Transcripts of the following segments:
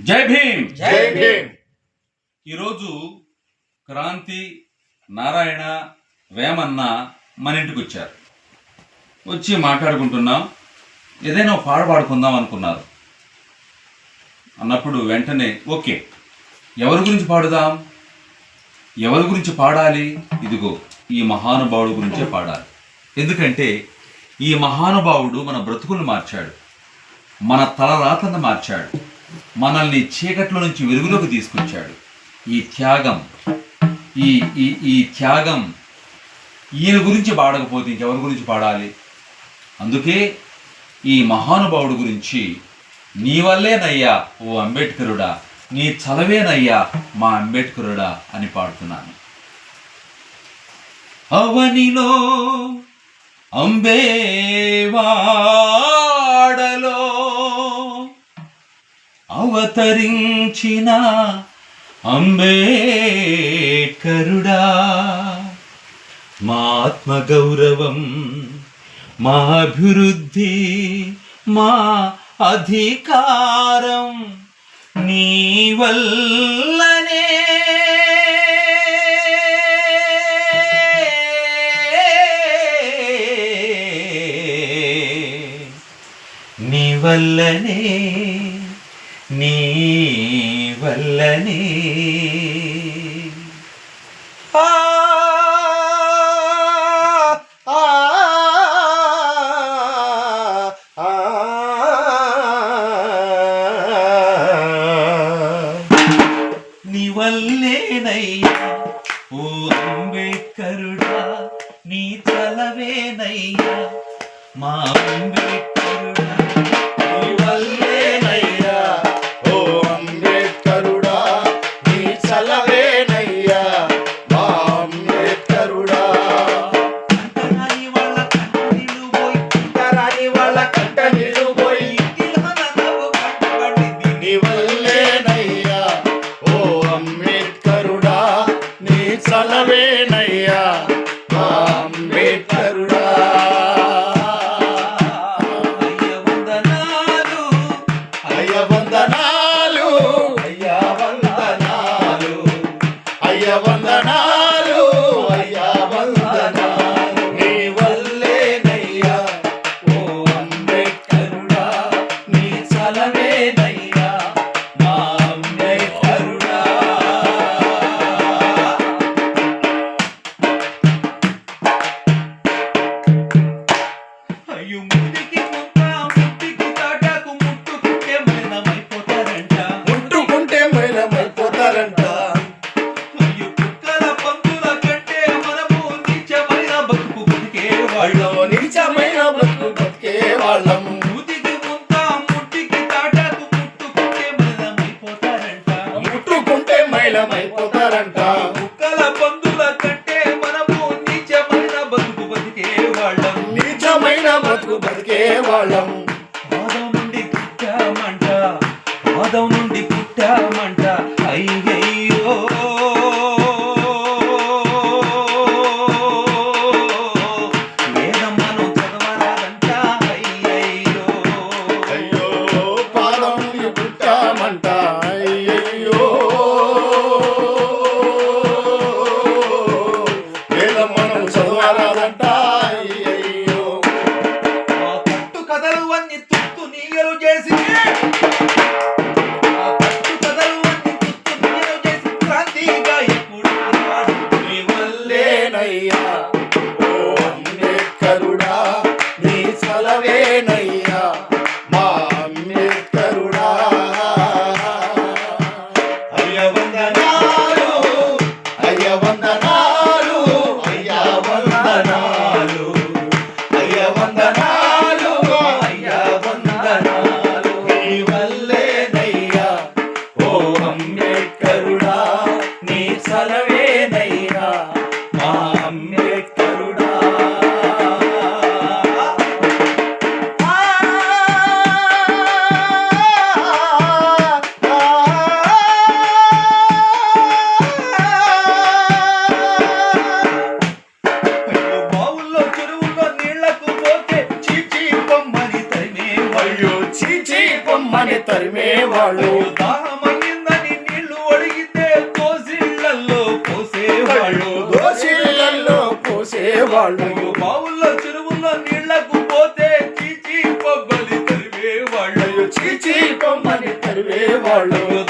జై భీమ్. జై భీమ్. ఈరోజు క్రాంతి నారాయణ వేమన్న మన ఇంటికి వచ్చారు. వచ్చి మాట్లాడుకుంటున్నాం. ఏదైనా పాట పాడుకుందాం అనుకున్నారు. అన్నప్పుడు వెంటనే ఓకే ఎవరి గురించి పాడుదాం? ఎవరి గురించి పాడాలి? ఇదిగో ఈ మహానుభావుడు గురించే పాడాలి. ఎందుకంటే ఈ మహానుభావుడు మన బ్రతుకులను మార్చాడు. మన తలరాతను మార్చాడు. మనల్ని చీకట్లో నుంచి వెలుగులోకి తీసుకొచ్చాడు. ఈ త్యాగం ఈ ఈ ఈ త్యాగం ఈయన గురించి పాడకపోతే ఇంకెవరి గురించి పాడాలి? అందుకే ఈ మహానుభావుడు గురించి నీ వల్లేనయ్యా ఓ అంబేద్కరుడా నీ చలవేనయ్యా మా అంబేద్కరుడా అని పాడుతున్నాను. అవనిలో అంబేవా అవతరించిన అంబేడ్కరుడా. మా ఆత్మగౌరవం మా అభివృద్ధి మా అధికారం నీ వల్లనే నీ వల్లనే నీ వల్లనే నీ వల్లేనయ్యా ఓ అంబేద్కరుడా నీ తలవేనయ్యా మా అంబేద్కర్ అయ్య వందనాలు అయ్యా వందనాలు. నీ వల్లేనయ్యా ఓ అంబేద్కరుడా నీ చలవేనయ్యా మా అంబేద్కరుడా. అయ్యో మైలమైపోతారంట కుక్కల పందుల కంటే మనము నిత్యమైన బతుకు బతికే వాళ్ళం నీచమైన బతుకు బతికే వాళ్ళం అయ్యో బావుల్లో చెరువుల్లో నీళ్ళకు పోతే చీచి పొబ్బలి తరివేవాళ్ళు. చీచీ పొమ్మని తరివేవాళ్ళు. అయ్యో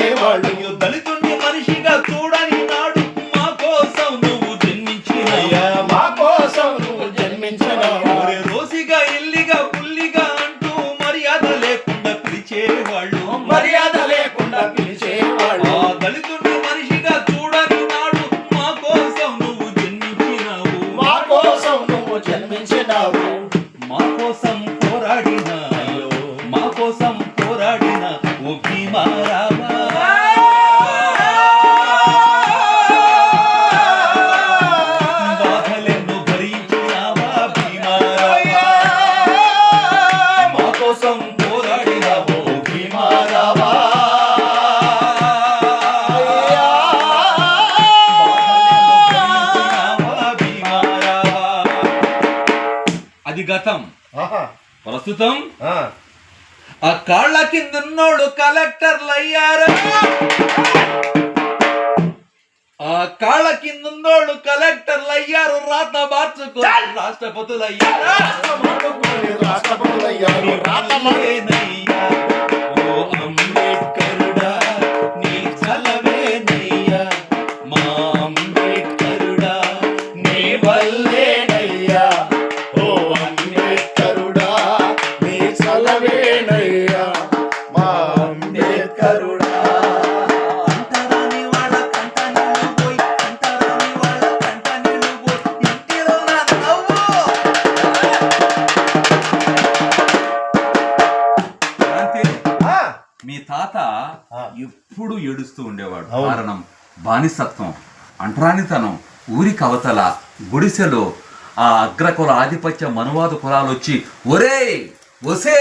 అయ్యో దళితుణ్ణి మనిషిగా చూడని నాడు మా కోసం నువ్వు జన్మించిన అయ్యా మా కోసం నువ్వు జన్మించినావు ఒరే రోసిగా ఎల్లిగా పుల్లిగా అంటూ మర్యాద లేకుండా పిలిచేవాళ్ళు. మర్యాద లేకుండా పిలిచేవాళ్ళు. ఆ దళితుణ్ణి మనిషిగా చూడని నాడు మా కోసం నువ్వు జన్మించినావు. మా కోసం నువ్వు జన్మించినావు. ప్రస్తుతం ఆ. కాళ్ళ కిందన్నోడు కలెక్టర్లు అయ్యారు ఆ కాళ్ళ కిందన్నోడు కలెక్టర్లు అయ్యారు రాత మార్చుకొని రాష్ట్రపతులు అయ్యారు రాష్ట్రపతులు రాష్ట్రపతులయ్యారు. ఏడుస్తూ ఉండేవాడు. కారణం బానిసత్వం అంటరానితనం ఊరి కవతల గుడిసెలో ఆ అగ్రకుల ఆధిపత్య మనువాద కులాలు వచ్చి ఒరే ఒసే.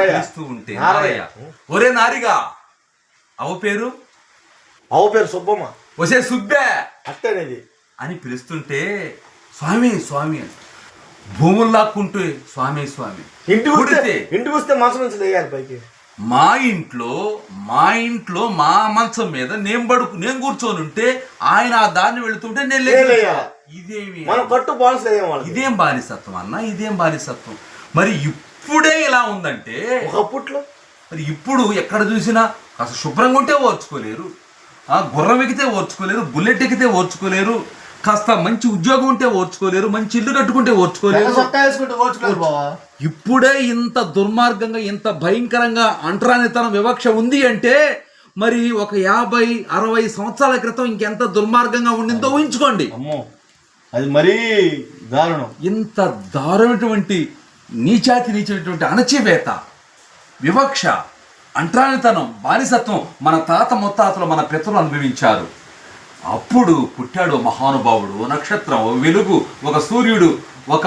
పిలుస్తూ ఉంటే నారయ్య. ఒరే నారిగా అవ పేరు అవు పేరు సుబ్బమ్మ ఒసే సుబ్బే అట్టనేది అని పిలుస్తుంటే స్వామి స్వామి అని. భూములు లాక్కుంటూ స్వామి స్వామి ఇంటికి పుడితే ఇంటికి వస్తే మనసు నుంచి లేయాలి పైకి మా ఇంట్లో మా ఇంట్లో మా మంచం మీద నేను పడుకు నేను కూర్చొని ఉంటే ఆయన ఆ దారిని వెళుతుంటే నేను. వచ్చా. ఇదేమి? మనం బాన్స్ వాళ్ళకి? ఇదేం బానిసత్వం అన్న? ఇదేం బానిసత్వం? మరి ఇప్పుడే ఇలా ఉందంటే ఒకప్పట్లో మరి ఇప్పుడు ఎక్కడ చూసినా కాస్త శుభ్రంగా ఉంటే ఓర్చుకోలేరు. ఆ గుర్రం ఎక్కితే ఓర్చుకోలేరు బుల్లెట్ ఎక్కితే ఓర్చుకోలేరు. కాస్త మంచి ఉద్యోగం ఉంటే ఓర్చుకోలేరు మంచి ఇల్లు కట్టుకుంటే ఓర్చుకోలేరు. ఇప్పుడే ఇంత దుర్మార్గంగా ఇంత భయంకరంగా అంటరానితనం వివక్ష ఉంది అంటే మరి ఒక యాభై అరవై సంవత్సరాల క్రితం ఇంకెంత దుర్మార్గంగా ఉండిందో ఊహించుకోండి. అమ్మో. అది మరీ దారుణం. ఇంత దారుణమైనటువంటి నీచాతి నీచమైనటువంటి అణచివేత వివక్ష అంటరానితనం బానిసత్వం మన తాత ముత్తాతలు మన పితరులు అనుభవించారు. అప్పుడు పుట్టాడు మహానుభావుడు ఓ నక్షత్రం ఓ వెలుగు ఒక సూర్యుడు ఒక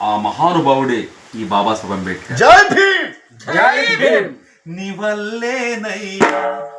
ఆ మహానుభావుడే ఈ బాబాసాహెబ్ అంబేద్కర్. జై భీమ్! జై భీమ్! నీ వల్లేనయ్యా.